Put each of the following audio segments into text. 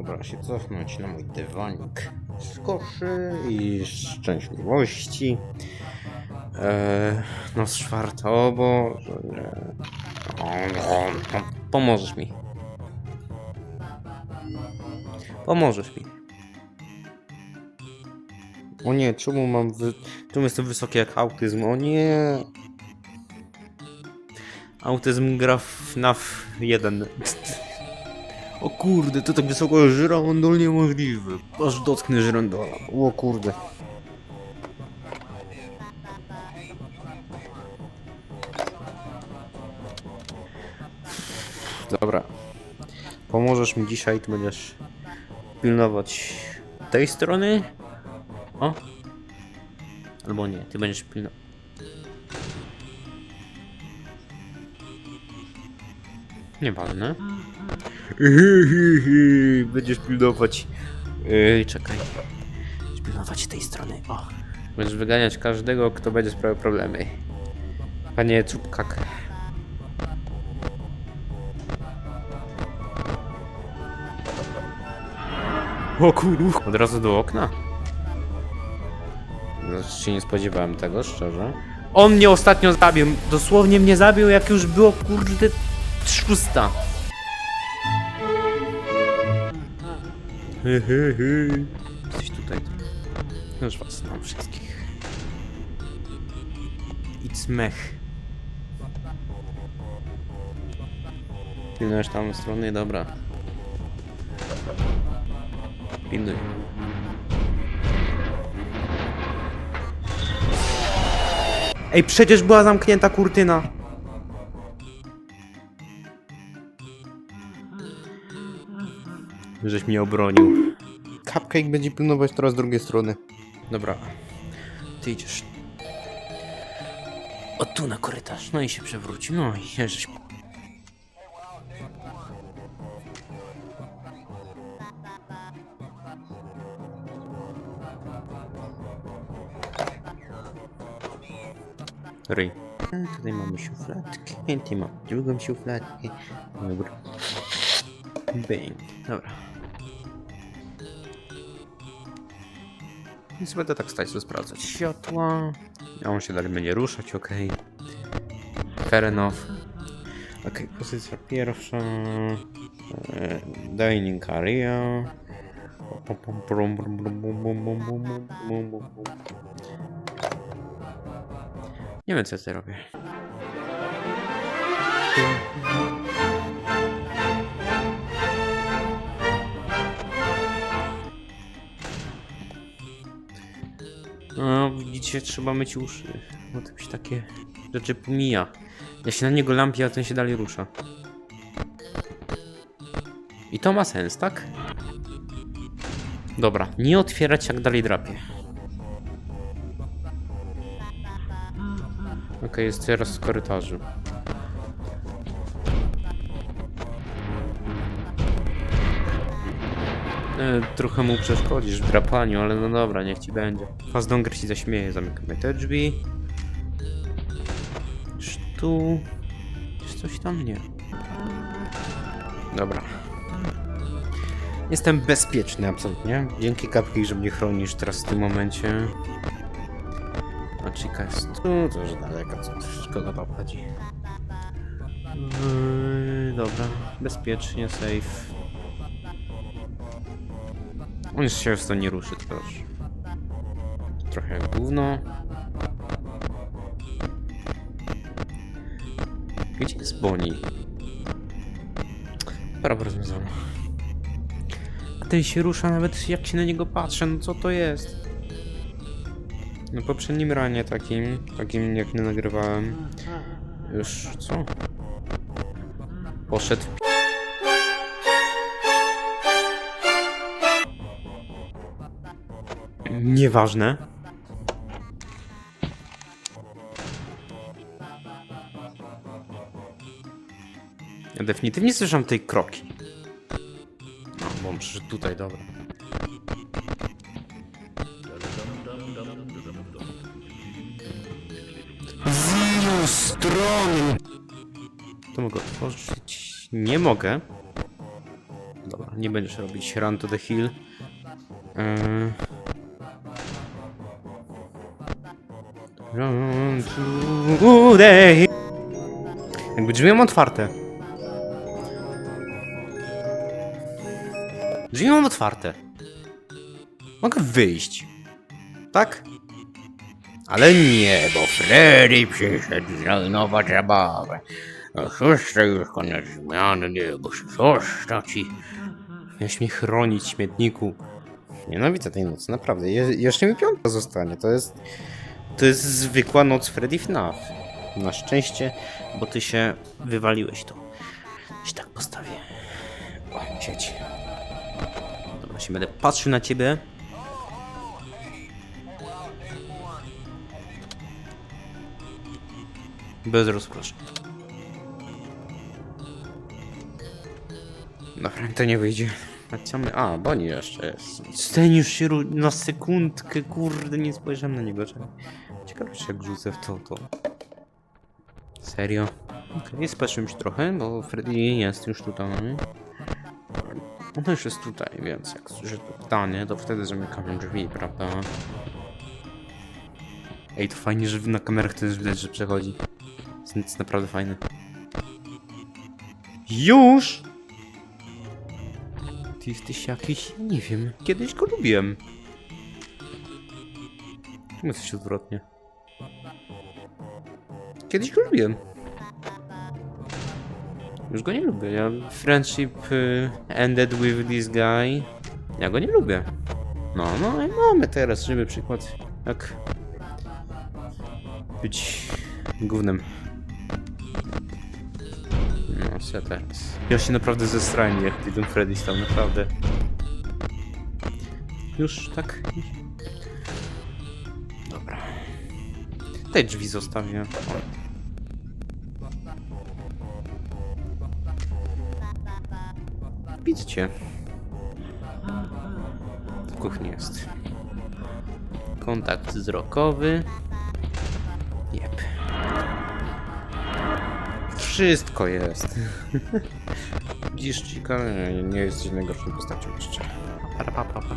Dobra, się cofnąć na mój dywanik z koszy i szczęśliwości. Eee, no z czwarto, bo... O, no, no, Pomożesz mi. Pomożesz mi. O nie, czemu mam wy... Czemu jestem wysoki jak autyzm? O nie! Autyzm gra w NAF 1. O kurde, to tak wysoko żyrandol niemożliwy. Aż dotknę żyrandola. O kurde. Dobra. Pomożesz mi dzisiaj, ty będziesz pilnować tej strony. O. Albo nie, ty będziesz pilnować. Nieważne. Będziesz pilnować. Yy, czekaj. Będziesz pilnować tej strony. O. Będziesz wyganiać każdego, kto będzie sprawiał problemy. Panie Cupkak. O kurwa. Od razu do okna? Znaczy się nie spodziewałem tego, szczerze. On mnie ostatnio zabił. Dosłownie mnie zabił, jak już było kurde szósta. Hy, hy, hy. Jesteś tutaj. Już was znam wszystkich. It's mech. Pilnujesz tam strony? Dobra. Pilnuj. Ej, przecież była zamknięta kurtyna. Żeś mnie obronił. Cupcake będzie pilnować teraz drugiej strony. Dobra. Ty idziesz. O tu na korytarz. No i się przewróci. No i żeś... Ryj. Tutaj mamy szufladkę. Tutaj mamy drugą szufladkę. Dobra. Bang. Dobra. Więc będę tak stać, że sprawdzać. Światła. A on się dalej będzie ruszać, ok. Fair enough. Ok, pozycja pierwsza. Dining area. Nie wiem co ja robię. No, widzicie, trzeba myć uszy. Bo to się takie rzeczy pomija. Ja się na niego lampię, a ten się dalej rusza. I to ma sens, tak? Dobra, nie otwierać jak dalej drapie. Okej, jest teraz w korytarzu. Trochę mu przeszkodzisz w drapaniu, ale no dobra, niech ci będzie. Fazdonger ci zaśmieje, zamykamy te drzwi. Tu... Jest coś tam? Nie. Dobra. Jestem bezpieczny absolutnie. Dzięki kapki, że mnie chronisz teraz w tym momencie. A Chica jest tu, to już daleko, co szkoda obchodzi. Yy, dobra, bezpiecznie, safe. On już się stąd nie ruszy też. Trochę gówno. Gdzie jest Bonnie? Sprawa rozwiązana. A ten się rusza nawet jak się na niego patrzę, no co to jest? Na poprzednim ranie takim, takim jak nie nagrywałem. Już co? Poszedł w Nieważne. Ja definitywnie słyszałem tej kroki. No, bo on przyszedł tutaj, dobra. Stron! To mogę otworzyć? Nie mogę. Dobra, nie będziesz robić Run to the Hill. Eee... Run to. Jakby drzwi mam otwarte. Drzwi mam otwarte. Mogę wyjść. Tak? Ale nie, bo Freddy przyszedł z nowa zabawa. A siostra już koniec zmiany, nie, bo siostra ci... Miałeś mnie chronić, śmietniku. Nienawidzę tej nocy, naprawdę. Je jeszcze mi piątka zostanie, to jest... To jest zwykła noc Freddy FNAF. Na szczęście, bo ty się wywaliłeś tu. Się tak postawię. O, siedź. Dobra, się będę patrzył na ciebie. Bez rozproszeń. Dobra, to nie wyjdzie. A co my... A, Bonnie jeszcze jest. Sten już się ru... na sekundkę, kurde, nie spojrzałem na niego. Ciekawe, czy jak rzucę w to, to... Serio? Okej, okay, się trochę, bo Freddy jest już tutaj. On już jest tutaj, więc jak słyszę to pytanie, to wtedy zamykam drzwi, prawda? Ej, to fajnie, że na kamerach też widać, że przechodzi. To jest naprawdę fajne. Już! Ty jesteś jakiś, nie wiem, kiedyś go lubiłem. Czemu jesteś odwrotnie? Kiedyś go lubiłem. Już go nie lubię. Ja friendship y, ended with this guy. Ja go nie lubię. No, no i mamy teraz żywy przykład. Jak być gównem. No, co teraz? Ja się naprawdę zestrałem, jak ty ten Freddy stał, naprawdę. Już tak? Dobra. Te drzwi zostawię. O. Widzicie. W kuchni jest. Kontakt wzrokowy. Jep. Wszystko jest. Chica, nie, nie jesteś najgorszą postacią jeszcze. Parapapapa.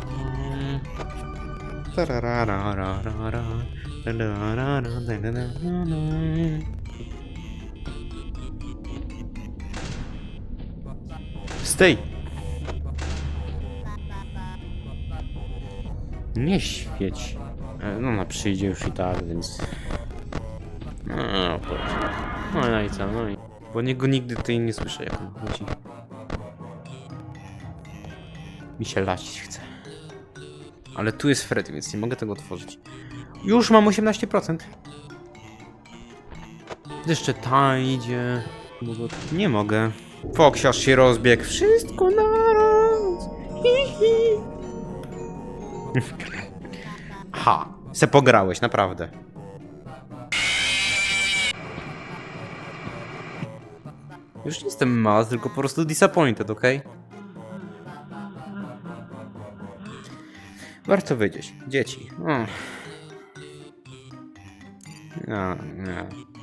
Stej! Nie świeć. E, No ona przyjdzie już i tak, więc... No, no, no i co, no i... Bo niego nigdy tutaj nie słyszę, jak on chodzi. Mi się lać chce. Ale tu jest Freddy, więc nie mogę tego otworzyć. Już mam 18%. Jeszcze ta idzie. Nie mogę. Foksiarz się rozbiegł. Wszystko naraz. Hi, hi. Ha, se pograłeś, naprawdę. Już nie jestem mała, tylko po prostu disappointed, ok? Warto wiedzieć. Dzieci. No, nie.